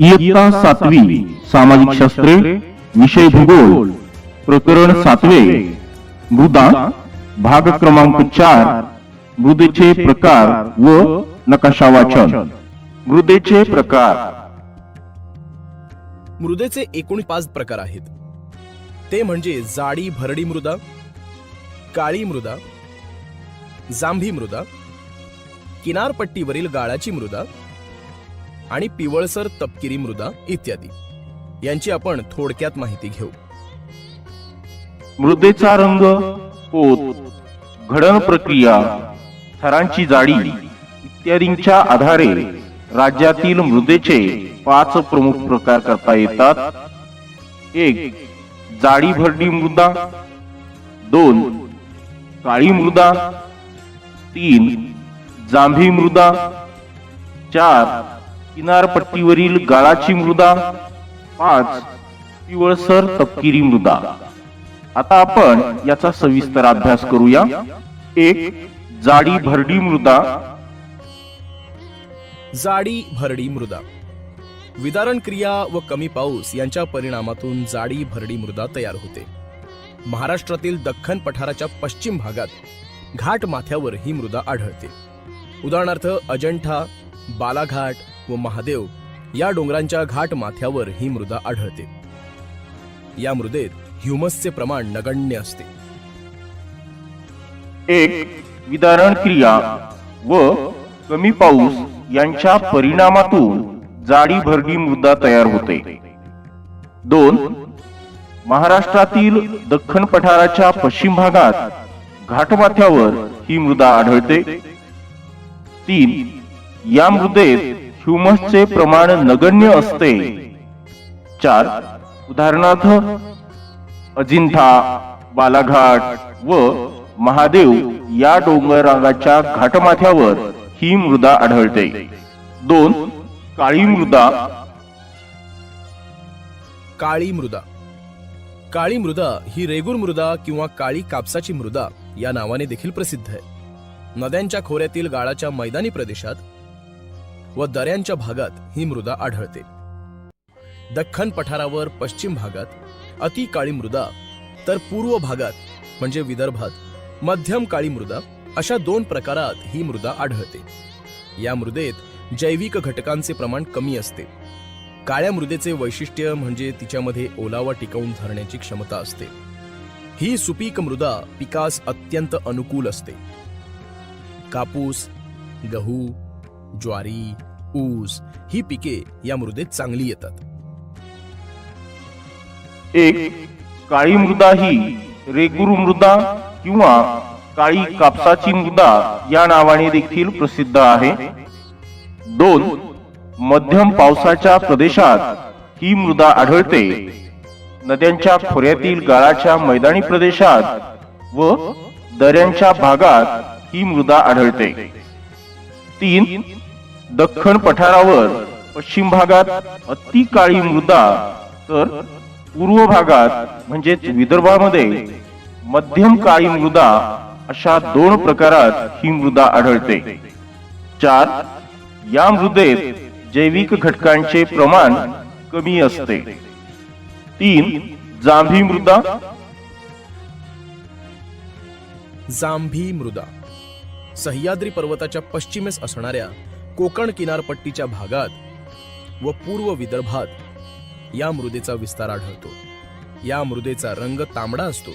इयत्ता सातवी सामाजिक शास्त्रे विषय भूगोल प्रकरण सातवे मृदा भाग क्रमांक चार मृदेचे प्रकार व नकाशा वाचन. मृदेचे प्रकार. मृदेचे एकूण पाच प्रकार आहेत. ते म्हणजे जाडी भरडी मृदा काळी मृदा जांभी मृदा किनारपट्टीवरील गाळाची मृदा आणि पिवळसर तपकिरी मृदा इत्यादी. यांची आपण थोडक्यात माहिती घेऊ. मृदेचा रंग पोत घडण प्रक्रिया थरांची जाडी इत्यादींच्या आधारे राज्यातील मृदेचे पाच प्रमुख प्रकार करता येतात. एक जाडी भरडी मृदा. दोन काळी मृदा. तीन जांभी मृदा. चार किनारपट्टीवरील गाळाची मृदा. पाच पिवळसर तपकिरी मृदा. आता आपण याचा सविस्तर अभ्यास करूया. एक जाडी भरडी मृदा. जाडी भरडी मृदा. विदारण क्रिया व कमी पाऊस यांच्या परिणामातून जाडी भरडी मृदा तयार होते. महाराष्ट्रातील दख्खन पठाराच्या पश्चिम भागात घाट माथ्यावर ही मृदा आढळते. उदाहरणार्थ अजंठा बालाघाट व महादेव या डोंगरांच्या घाट माथ्यावर ही मृदा आढळते. या मृदेत ह्युमसचे प्रमाण नगण्य असते. एक विदारण क्रिया व कमी पाऊस यांच्या परिणामातून जाडी भरडी मृदा तयार होते. दोन महाराष्ट्रातील दख्खन पठाराच्या पश्चिम भागात घाटमाथ्यावर ही मृदा आढळते. तीन या मृदेत ह्युमसचे प्रमाण नगण्य असते. चार उदाहरणार्थ अजिंठा बालाघाट व महादेव या डोंगरांगाच्या घाटमाथ्यावर ही मृदा आढळते. दोन काळी मृदा. काळी मृदा. काळी मृदा ही रेगूर मृदा किंवा काळी कापसाची मृदा या नावाने देखील प्रसिद्ध आहे. नद्यांच्या खोऱ्यातील गाळाच्या मैदानी प्रदेशात व दऱ्यांच्या भागात ही मृदा आढळते. दख्खन पठारावर पश्चिम भागात अति काळी मृदा तर पूर्व भागात म्हणजे विदर्भात मध्यम काळी मृदा अशा दोन प्रकारात ही मृदा आढळते. या मृदेत जैविक घटकांचे प्रमाण कमी असते. काळ्या मृदेचे वैशिष्ट्य म्हणजे तिच्यामध्ये ओलावा टिकवून धरण्याची क्षमता असते. ही सुपीक मृदा पिकास अत्यंत अनुकूल असते. कापूस गहू ज्वारी ऊस ही पिके या मृदेत चांगली येतात. एक काळी मृदा ही रेगुर मृदा किंवा काळी कापसाची मृदा या नावाने देखील प्रसिद्ध आहे. दोन मध्यम पावसाच्या प्रदेशात ही मृदा आढळते. नद्यांच्या खोऱ्यातील गाळाच्या मैदानी प्रदेशात व दऱ्यांच्या भागात ही मृदा आढळते. तीन दख्खन पठारावर पश्चिम भागात अति काळी मृदा तर पूर्व भागात म्हणजेच विदर्भामध्ये मध्यम काळी मृदा अशा दोन प्रकारात ही मृदा आढळते. चार या मृदेत जैविक घटकांचे प्रमाण कमी असते. तीन जांभी मृदा. जांभी मृदा. सह्याद्री पर्वताच्या पश्चिमेस असणाऱ्या कोकण किनारपट्टीच्या भागात व पूर्व विदर्भात या मृदेचा विस्तार आढळतो. या मृदेचा रंग तांबडा असतो.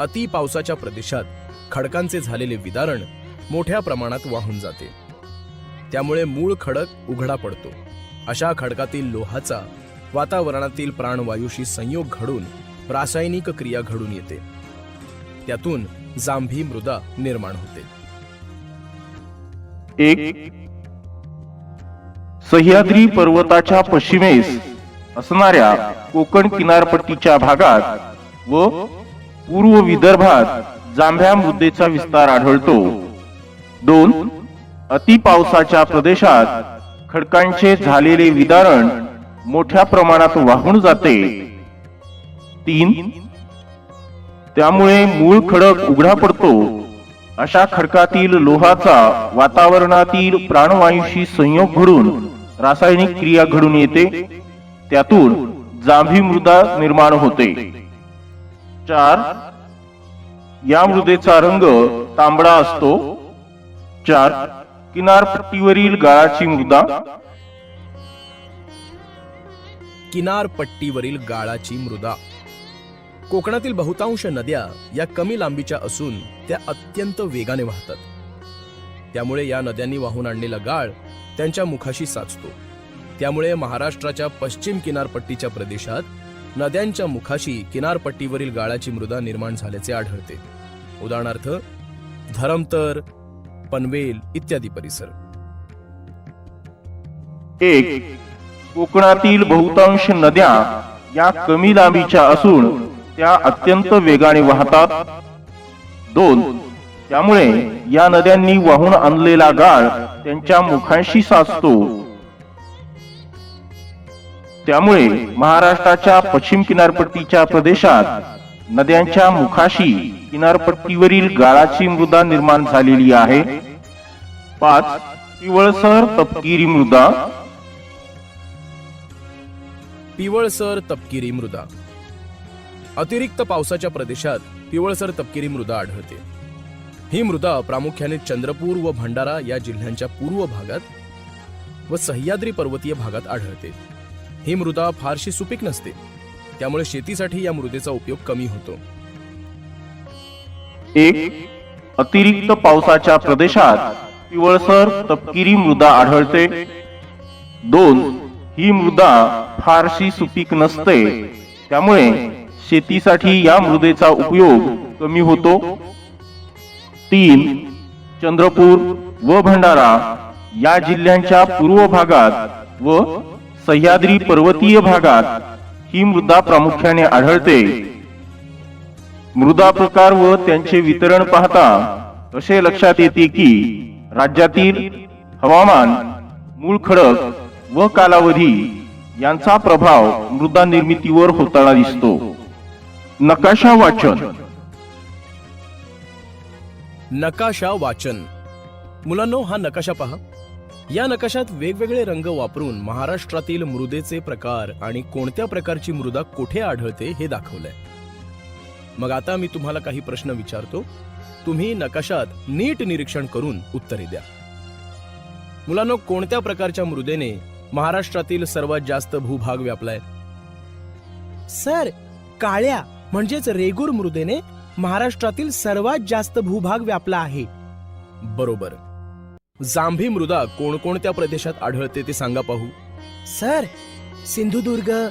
अति पावसाच्या प्रदेशात खडकांचे झालेले विदारण मोठ्या प्रमाणात वाहून जाते. त्यामुळे मूळ खडक उघडा पडतो. अशा खडकातील लोहाचा वातावरणातील प्राणवायूशी संयोग घडून रासायनिक क्रिया घडून येते. त्यातून जांभी मृदा निर्माण होते. एक सह्याद्री पर्वताच्या पश्चिमेस असणाऱ्या कोकण किनारपट्टीच्या भागात व पूर्व विदर्भात जांभ्या मृदेचा विस्तार आढळतो. दोन अति पावसाच्या प्रदेशात खडकांचे झालेले विदारण मोठ्या प्रमाणात वाहून जाते. तीन त्यामुळे मूळ खडक उघडा पडतो. अशा खडकातील लोहाचा वातावरणातील प्राणवायूशी संयोग घडून रासायनिक क्रिया घडून येते. त्यातून जांभी मृदा निर्माण होते. चार या मृदेचा रंग तांबडा असतो. चार किनारपट्टीवरील गाळाची मृदा. किनारपट्टीवरील गाळाची मृदा. कोकणातील बहुतांश नद्या या कमी लांबीच्या असून त्या अत्यंत वेगाने वाहतात. त्यामुळे या नद्यांनी वाहून आणलेला गाळ त्यांच्या मुखाशी साचतो. त्यामुळे महाराष्ट्राच्या पश्चिम किनारपट्टीच्या प्रदेशात नद्यांच्या मुखाशी किनारपट्टीवरील गाळाची मृदा निर्माण झाल्याचे आढळते. उदाहरणार्थ धरमतर पनवेल इत्यादी परिसर. एक कोकणातील बहुतांश नद्या या कमी लांबीच्या असून त्या अत्यंत वेगाने वाहतात. दोन त्यामुळे या नद्यांनी वाहून आणलेला गाळ त्यांच्या मुखांशी साचतो. त्यामुळे महाराष्ट्राच्या पश्चिम किनारपट्टीच्या प्रदेशात नद्यांच्या मुखाशी किनारपट्टीवरील गाळाची मृदा निर्माण झालेली आहे. पाच पिवळसर तपकिरी मृदा. पिवळसर तपकिरी मृदा. अतिरिक्त पावसाच्या प्रदेशात पिवळसर तपकिरी मृदा आढळते. ही मृदा प्रामुख्याने चंद्रपूर व भंडारा या जिल्ह्यांच्या पूर्व भागात व सह्याद्री पर्वतीय भागात आढळते. ही मृदा फारशी सुपीक नसते त्यामुळे शेतीसाठी या मृदेचा उपयोग कमी होतो. एक अतिरिक्त पावसाच्या प्रदेशात पिवळसर तपकिरी मृदा आढळते. दोन ही मृदा फारशी सुपीक नसते त्यामुळे शेतीसाठी या मृदेचा उपयोग कमी होतो. तीन चंद्रपूर व भंडारा या जिल्ह्यांच्या पूर्व भागात व सह्याद्री पर्वतीय भागात ही मृदा प्रामुख्याने आढळते. मृदा प्रकार व त्यांचे वितरण पाहता असे लक्षात येते की राज्यातील हवामान मूळ खडक व कालावधी यांचा प्रभाव मृदा निर्मितीवर होताना दिसतो. नकाशा वाचन. नकाशा वाचन. मुलांनो हा नकाशा पहा. या नकाशात वेगवेगळे रंग वापरून महाराष्ट्रातील मृदेचे प्रकार आणि कोणत्या प्रकारची मृदा कुठे आढळते हे दाखवलंय. मग आता मी तुम्हाला काही प्रश्न विचारतो. तुम्ही नकाशात नीट निरीक्षण करून उत्तरे द्या. मुलांनो कोणत्या प्रकारच्या मृदेने महाराष्ट्रातील सर्वात जास्त भूभाग व्यापलाय? सर काळ्या. म्हणजेच रेगूर मृदेने महाराष्ट्रातील सर्वात जास्त भूभाग व्यापला आहे. बरोबर. जांभी मृदा कोणकोणत्या प्रदेशात आढळते ते सांगा पाहू. सर सिंधुदुर्ग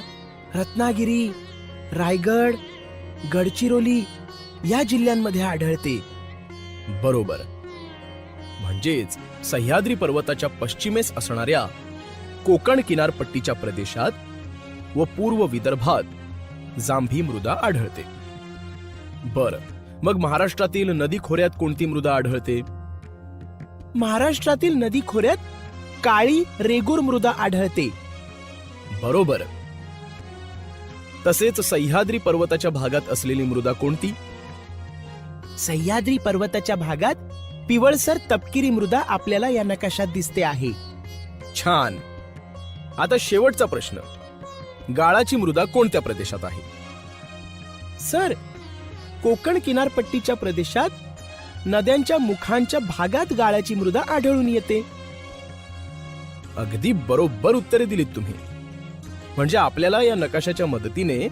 रत्नागिरी रायगड गडचिरोली या जिल्ह्यांमध्ये आढळते. बरोबर. म्हणजेच सह्याद्री पर्वताच्या पश्चिमेस असणाऱ्या कोकण किनारपट्टीच्या प्रदेशात व पूर्व विदर्भात जांभी मृदा आढळते. बर मग महाराष्ट्रातील नदी खोऱ्यात कोणती मृदा आढळते? महाराष्ट्रातील नदी खोऱ्यात काळी रेगूर मृदा आढळते. बरोबर. तसेच सह्याद्री पर्वताच्या भागात असलेली मृदा कोणती? सह्याद्री पर्वताच्या भागात पिवळसर तपकिरी मृदा आपल्याला या नकाशात दिसते आहे. छान. आता शेवटचा प्रश्न. गाळाची मृदा कोणत्या प्रदेशात आहे? सर कोकण किनारपट्टीच्या प्रदेशात नद्यांच्या मुखांच्या भागात गाळाची मृदा आढळून येते. अगदी बरोबर उत्तरे दिलीत तुम्ही. म्हणजे आपल्याला या नकाशाच्या मदतीने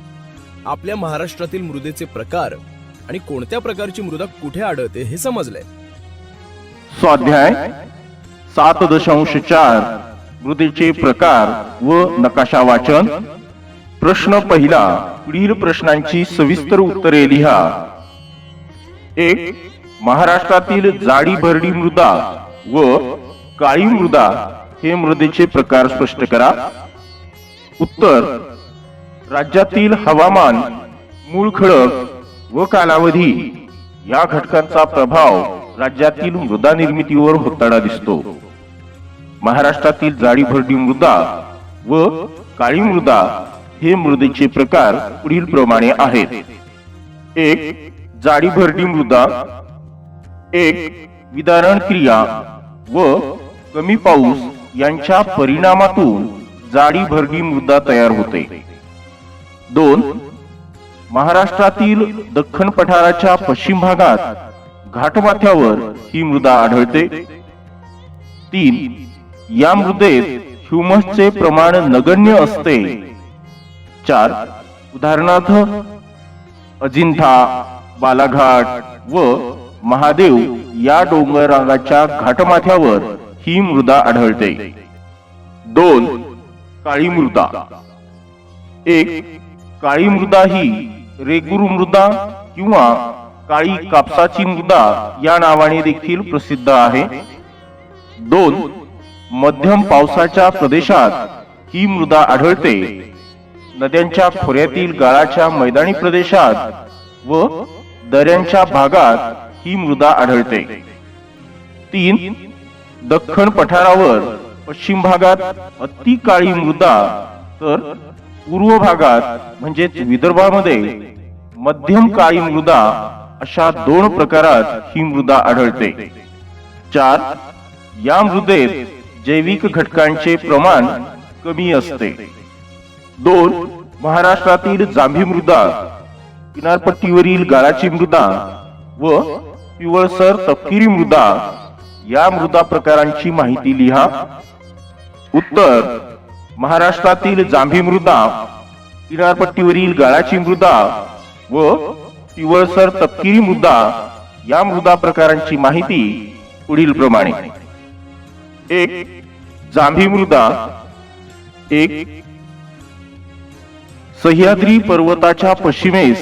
आपल्या महाराष्ट्रातील मृदेचे प्रकार आणि कोणत्या प्रकारची मृदा कुठे आढळते हे समजलंय. स्वाध्याय सात दशांश चार मृदेचे प्रकार व नकाशा वाचन प्रश्न पहिला पुढील प्रश्नांची सविस्तर उत्तरे लिहा. एक महाराष्ट्रातील जाडी भरडी मृदा व काळी मृदा हे मृदेचे प्रकार स्पष्ट करा. उत्तर राज्यातील हवामान मूळ खडक व कालावधी या घटकांचा प्रभाव राज्यातील मृदा निर्मितीवर होताना दिसतो. महाराष्ट्रातील जाडी भरडी मृदा व काळी मृदा हे मृदेचे प्रकार पुढील प्रमाणे आहेत. एक जाडी भरडी मृदा. एक विदारण क्रिया व कमी पाऊस यांच्या परिणामातून जाडी भरडी मृदा तयार होते. दोन महाराष्ट्रातील दख्खन पठाराच्या पश्चिम भागात घाटमाथ्यावर ही मृदा आढळते. तीन या मृदेत ह्युमसचे प्रमाण नगण्य असते. चार. उदाहरणार्थ अजिंठा बालाघाट व महादेव या डोंगरांगाच्या घाटमाथ्यावर ही मृदा आढळते. दोन. काळी मृदा एक. काळी मृदा ही रेगुरू मृदा किंवा काळी कापसाची मृदा या नावाने देखील प्रसिद्ध आहे. दोन. मध्यम पावसाच्या प्रदेशात ही मृदा आढळते. नद्यांच्या खोऱ्यातील गाळाच्या मैदानी प्रदेशात व दऱ्यांच्या भागात ही मृदा आढळते. तीन दख्खन पठारावर पश्चिम भागात अति काळी मृदा तर पूर्व भागात म्हणजेच विदर्भामध्ये मध्यम काळी मृदा अशा दोन प्रकारात ही मृदा आढळते. चार या मृदेत जैविक घटकांचे प्रमाण कमी असते. दोन महाराष्ट्रातील जांभी मृदा किनारपट्टीवरील गाळाची मृदा व पिवळसर तपकिरी मृदा या मृदा प्रकारांची माहिती लिहा. उत्तर महाराष्ट्रातील जांभी मृदा किनारपट्टीवरील गाळाची मृदा व पिवळसर तपकिरी मृदा या मृदा प्रकारांची माहिती पुढील प्रमाणे. एक जांभी मृदा. एक सह्याद्री पर्वताच्या पश्चिमेस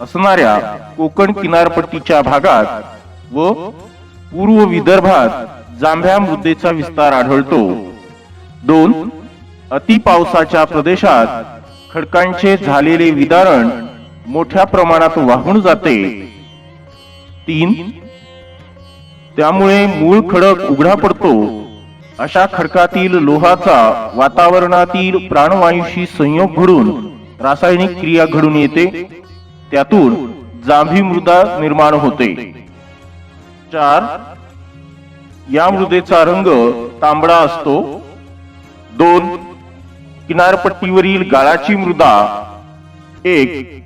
असणाऱ्या कोकण किनारपट्टीच्या भागात व पूर्व विदर्भात जांभ्या मृदेचा विस्तार आढळतो. दोन अति पावसाच्या प्रदेशात खडकांचे झालेले विदारण मोठ्या प्रमाणात वाहून जाते. तीन त्यामुळे मूळ खडक उघडा पडतो. अशा खडकातील लोहाचा वातावरणातील प्राणवायूशी संयोग घडून रासायनिक क्रिया घडून येते त्यातून जांभी मृदा निर्माण होते. चार या मृदेचा रंग तांबडा असतो. दोन किनारपट्टीवरील गाळाची मृदा. एक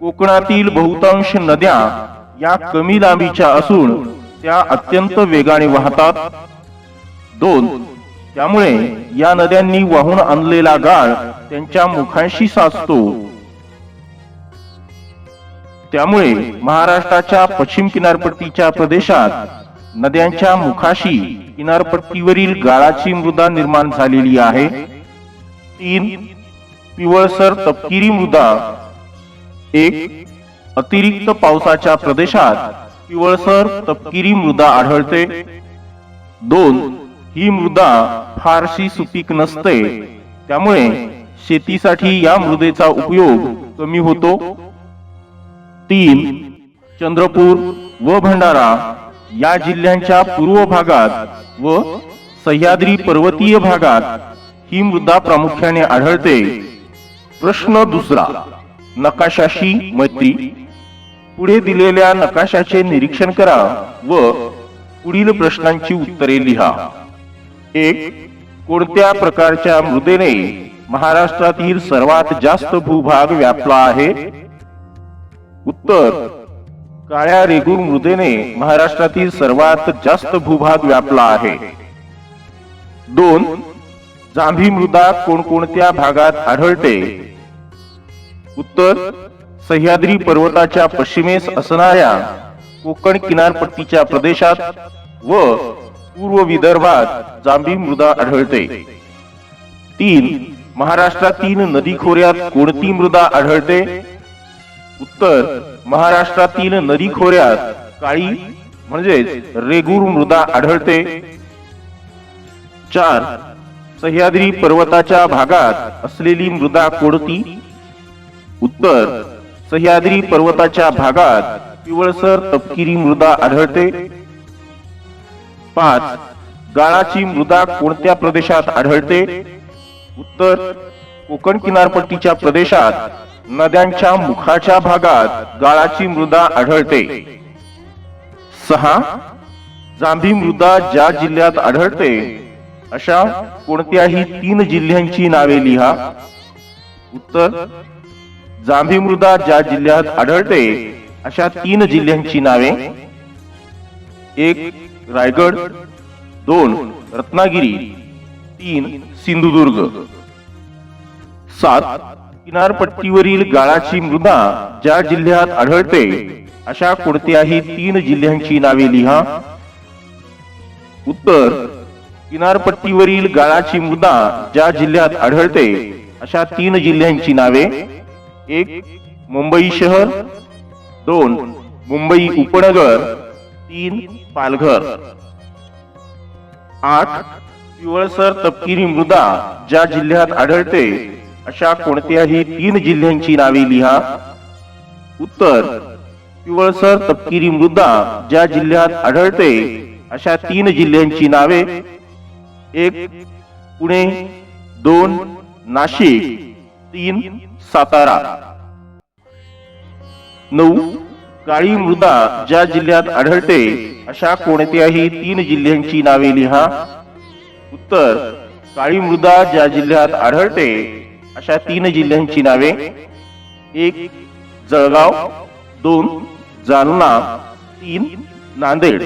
कोकणातील बहुतांश नद्या या कमी लांबीच्या असून त्या अत्यंत वेगाने वाहतात. दोन त्यामुळे या नद्यांनी वाहून आणलेला गाळ त्यांच्या मुखांशी साचतो. त्यामुळे महाराष्ट्राच्या पश्चिम किनारपट्टीच्या प्रदेशात नद्यांच्या मुखाशी किनारपट्टीवरील गाळाची मृदा निर्माण झालेली आहे. तीन पिवळसर तपकिरी मृदा. एक अतिरिक्त पावसाच्या प्रदेशात पिवळसर तपकिरी मृदा आढळते. दोन ही मृदा फारशी सुपीक नसते. त्यामुळे शेतीसाठी या मृदेचा उपयोग कमी होतो. तीन चंद्रपूर व भंडारा या जिल्ह्यांच्या पूर्व भागात व सह्याद्री पर्वतीय भागात ही मृदा प्रामुख्याने आढळते. प्रश्न दुसरा नकाशाशी मैत्री. पुढे दिलेल्या नकाशाचे निरीक्षण करा व पुढील प्रश्नांची उत्तरे लिहा. एक कोणत्या प्रकारच्या मृदेने महाराष्ट्रातील सर्वात जास्त भूभाग व्यापला आहे? उत्तर काळ्या रेगूर मृदेने महाराष्ट्रातील सर्वात जास्त भूभाग व्यापला आहे. दोन जांभी मृदा कोणकोणत्या भागात आढळते? उत्तर सह्याद्री पर्वताच्या पश्चिमेस असणाऱ्या कोकण किनारपट्टीच्या प्रदेशात व पूर्व विदर्भात जांभी मृदा आढळते. तीन महाराष्ट्रातील नदी खोऱ्यात कोणती मृदा आढळते? उत्तर महाराष्ट्रातील नदी खोऱ्यात काळी म्हणजेच रेगूर मृदा आढळते. चार सह्याद्री पर्वताच्या भागात असलेली मृदा कोणती? उत्तर सह्याद्री पर्वताच्या भागात पिवळसर तपकिरी मृदा आढळते. पाच. गाळाची मृदा कोणत्या प्रदेशात आढळते? उत्तर कोकण किनारपट्टीच्या प्रदेशात नद्यांच्या मुखाच्या भागात गाळाची मृदा आढळते. सहा. जांभी मृदा ज्या जिल्ह्यात आढळते अशा कोणत्याही तीन जिल्ह्यांची नावे लिहा. उत्तर जांभी मृदा ज्या जिल्ह्यात आढळते अशा तीन जिल्ह्यांची नावे. एक रायगड दोन रत्नागिरी तीन सिंधुदुर्ग. सात किनारपट्टीवरील गाळाची मृदा ज्या जिल्ह्यात आढळते अशा कोणत्याही तीन जिल्ह्यांची नावे लिहा. उत्तर किनारपट्टीवरील गाळाची मृदा ज्या जिल्ह्यात आढळते अशा तीन जिल्ह्यांची नावे. एक मुंबई शहर दोन मुंबई उपनगर तीन पालघर. आठ पिवळसर तपकिरी मृदा ज्या जिल्ह्यात आढळते अशा कोणत्याही तीन जिल्ह्यांची नावे लिहा. उत्तर पिवळसर तपकिरी मृदा ज्या जिल्ह्यात आढळते अशा तीन जिल्ह्यांची नावे. एक पुणे दोन नाशिक तीन सातारा. नऊ काळी मृदा ज्या जिल्ह्यात आढळते अशा कोणत्याही तीन जिल्ह्यांची नावे लिहा. उत्तर काळी मृदा ज्या जिल्ह्यात आढळते अशा तीन जिल्ह्यांची नावे. एक जळगाव दोन जालना तीन नांदेड.